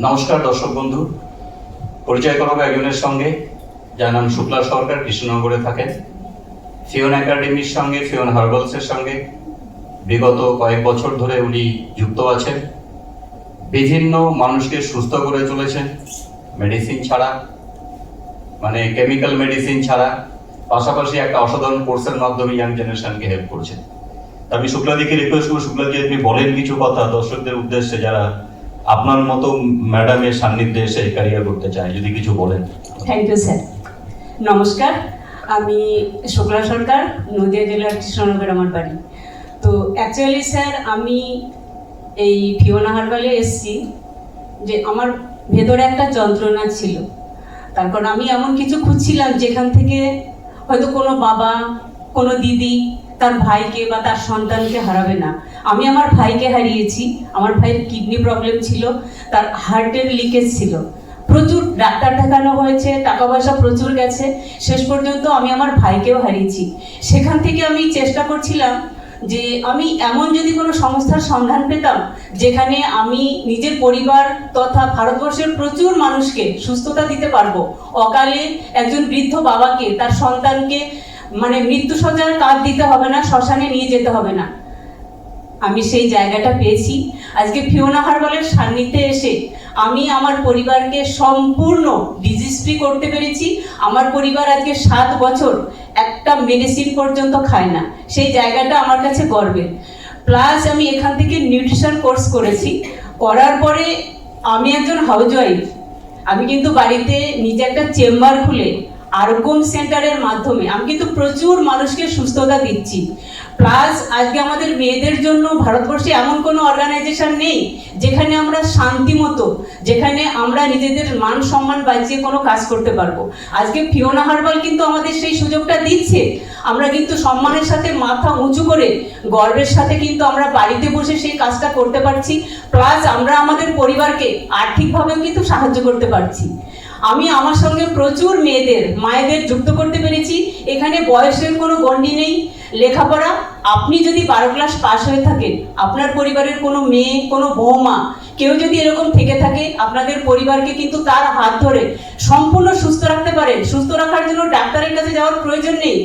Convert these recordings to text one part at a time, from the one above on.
নমস্কার দর্শক বন্ধু। পরিচয় করাবো একজনের সঙ্গে। যার নাম শুক্লা সরকার, কৃষ্ণনগরে থাকেন। ফিওন একাডেমির সঙ্গে ফিওন হার্বালসের সঙ্গে। বিগত কয়েক বছর ধরে উনি যুক্ত আছেন। বিভিন্ন মানুষকে সুস্থ করে চলেছেন। মেডিসিন ছাড়া মানে কেমিক্যাল মেডিসিন ছাড়া। পাশাপাশি একটা অসাধারণ কোর্সের মাধ্যমে ইয়াং জেনারেশনকে হেল্প করছেন। আমি শুক্লাদিকে রিকোয়েস্ট করব। শুক্লাদি, আপনি বলেন কিছু কথা দর্শকদের উদ্দেশ্যে, যারা আপনার মতো ম্যাডামের সান্নিধ্যে এসে ক্যারিয়ার করতে চায় যদি কিছু বলেন। থ্যাংক ইউ স্যার নমস্কার, আমি শুক্লা সরকার, নদিয়া জেলার কৃষ্ণনগর আমার বাড়ি। তো অ্যাকচুয়ালি স্যার আমি এই ফিওনা হারবালে এসছি যে আমার ভেতরে একটা যন্ত্রণা ছিল। তারপর আমি এমন কিছু খুঁজছিলাম যেখান থেকে হয়তো কোনো বাবা, কোনো দিদি তার ভাইকে বা তার সন্তানকে হারাবে না। আমি আমার ভাইকে হারিয়েছি। আমার ভাইয়ের কিডনি প্রবলেম ছিল। তার হার্টের লিকেজ ছিল। প্রচুর ডাক্তার দেখানো হয়েছে টাকা পয়সা প্রচুর গেছে। শেষ পর্যন্ত আমি আমার ভাইকেও হারিয়েছি। সেখান থেকে আমি চেষ্টা করছিলাম যে আমি এমন যদি কোনো সংস্থার সন্ধান পেতাম, যেখানে আমি নিজের পরিবার তথা ভারতবর্ষের প্রচুর মানুষকে সুস্থতা দিতে পারব, অকালে একজন বৃদ্ধ বাবাকে, তার সন্তানকে মানে মৃত্যু সজ্জার কাজ দিতে হবে না, শ্মশানে নিয়ে যেতে হবে না। আমি সেই জায়গাটা পেয়েছি। আজকে ফিওনা হারবালের সান্নিধ্যে এসে আমি আমার পরিবারকে সম্পূর্ণ ডিজিজ ফ্রি করতে পেরেছি। আমার পরিবার আজকে সাত বছর একটা মেডিসিন পর্যন্ত খায় না। সেই জায়গাটা আমার কাছে গর্বের। প্লাস আমি এখান থেকে নিউট্রিশন কোর্স করেছি। করার পরে আমি একজন হাউস ওয়াইফ আমি কিন্তু বাড়িতে নিজে একটা চেম্বার খুলে আরোগ্যম সেন্টারের মাধ্যমে, আমি কিন্তু প্রচুর মানুষকে সুস্থতা দিচ্ছি। প্লাস আজকে আমাদের মেয়েদের জন্য ভারতবর্ষে এমন কোনো অর্গানাইজেশন নেই, যেখানে আমরা শান্তি মতো যেখানে আমরা নিজেদের মান সম্মান বাঁচিয়ে কোনো কাজ করতে পারব। আজকে ফিওনা হারবাল কিন্তু আমাদের সেই সুযোগটা দিচ্ছে। আমরা কিন্তু সম্মানের সাথে মাথা উঁচু করে গর্বের সাথে কিন্তু আমরা বাড়িতে বসে সেই কাজটা করতে পারছি। প্লাস আমরা আমাদের পরিবারকে আর্থিকভাবেও কিন্তু সাহায্য করতে পারছি। আমি আমার সঙ্গে প্রচুর মেয়েদের, মায়েদের যুক্ত করতে পেরেছি। এখানে বয়সের কোনো গণ্ডি নেই। লেখাপড়া, আপনি যদি বারো ক্লাস পাস হয়ে থাকেন, আপনার পরিবারের কোনো মেয়ে, কোনো বৌমা, কেউ যদি এরকম থেকে থাকে, আপনাদের পরিবারকে কিন্তু তার হাত ধরে সম্পূর্ণ সুস্থ রাখতে পারেন সুস্থ রাখার জন্য ডাক্তারের কাছে যাওয়ার প্রয়োজন নেই।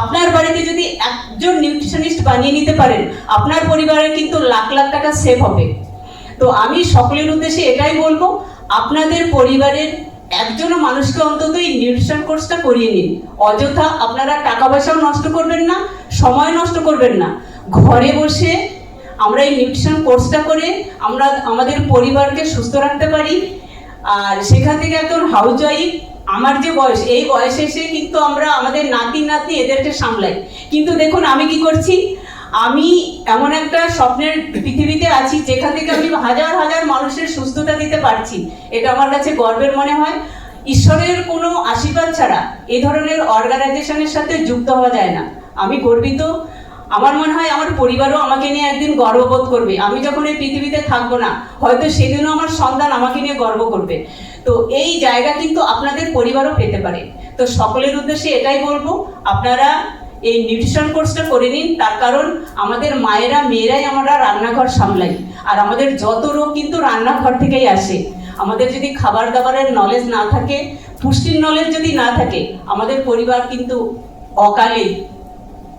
আপনার বাড়িতে যদি একজন নিউট্রিশনিস্ট বানিয়ে নিতে পারেন, আপনার পরিবারের কিন্তু লাখ লাখ টাকা সেভ হবে। তো আমি সকলের উদ্দেশ্যে এটাই বলব, আপনাদের পরিবারের একজনও মানুষকে অন্তত এই নিউট্রিশন কোর্সটা করিয়ে নিন। অযথা আপনারা টাকা পয়সাও নষ্ট করবেন না, সময় নষ্ট করবেন না। ঘরে বসে আমরা এই নিউট্রিশন কোর্সটা করে আমরা আমাদের পরিবারকে সুস্থ রাখতে পারি। আর সেখান থেকে একজন হাউস ওয়াইফ আমার যে বয়স, এই বয়সে এসে কিন্তু আমরা আমাদের নাতি নাতি এদেরকে সামলাই। কিন্তু দেখুন আমি কি করছি? আমি এমন একটা স্বপ্নের পৃথিবীতে আছি, যেখান থেকে আমি হাজার হাজার মানুষের সুস্থতা দিতে পারছি। এটা আমার কাছে গর্বের মনে হয়। ঈশ্বরের কোনো আশীর্বাদ ছাড়া এই ধরনের অর্গানাইজেশনের সাথে যুক্ত হওয়া যায় না। আমি গর্বিত। আমার মনে হয় আমার পরিবারও আমাকে নিয়ে একদিন গর্ববোধ করবে। আমি যখন এই পৃথিবীতে থাকব না, হয়তো সেদিনও আমার সন্তান আমাকে নিয়ে গর্ব করবে। তো এই জায়গা কিন্তু আপনাদের পরিবারও পেতে পারে। তো সকলের উদ্দেশ্যে এটাই বলব, আপনারা এই নিউট্রিশন কোর্সটা করে নিন, তার কারণ আমাদের মায়েরা, মেয়েরাই আমরা রান্নাঘর সামলাই। আর আমাদের যত রোগ কিন্তু রান্নাঘর থেকেই আসে। আমাদের যদি খাবার দাবারের নলেজ না থাকে, পুষ্টির নলেজ যদি না থাকে, আমাদের পরিবার কিন্তু অকালে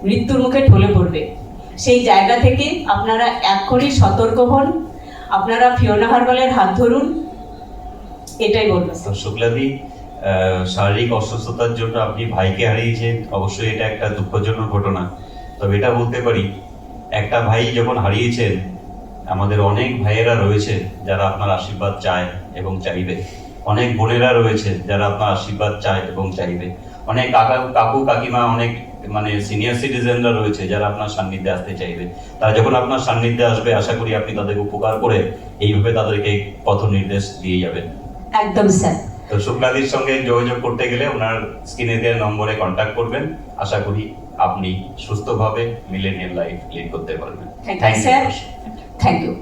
মৃত্যুর মুখে ঢলে পড়বে। সেই জায়গা থেকে আপনারা এক্ষুনি সতর্ক হন। আপনারা ফিওনা হারবালের হাত ধরুন। এটাই বলব। শুক্লাদি শারীরিক অসুস্থতার জন্য আপনি ভাইকে হারিয়েছেন, অবশ্যই এটা একটা দুঃখজনক ঘটনা। তবে এটা বলতে পারি, একটা ভাই যখন হারিয়েছেন, আমাদের অনেক ভাইয়েরা রয়েছে যারা আপনার আশীর্বাদ চায় এবং চাইবে। অনেক বোনেরা রয়েছে যারা আপনার আশীর্বাদ চায় এবং চাইবে। অনেক কাকা, কাকু, কাকিমা, অনেক মানে সিনিয়র সিটিজেনরা রয়েছে যারা আপনার সান্নিধ্যে আসতে চাইবে। তারা যখন আপনার সান্নিধ্যে আসবে, আশা করি আপনি তাদের উপকার করে এইভাবে তাদেরকে পথ নির্দেশ দিয়ে যাবেন। একদম স্যার। তো শুক্লাদির সঙ্গে যোগাযোগ করতে গেলে ওনার স্ক্রিনে দেওয়া নম্বরে কন্ট্যাক্ট করবেন। আশা করি আপনি সুস্থভাবে মিলেনিয়াল লাইফ লিড করতে পারবেন। Thank you sir thank you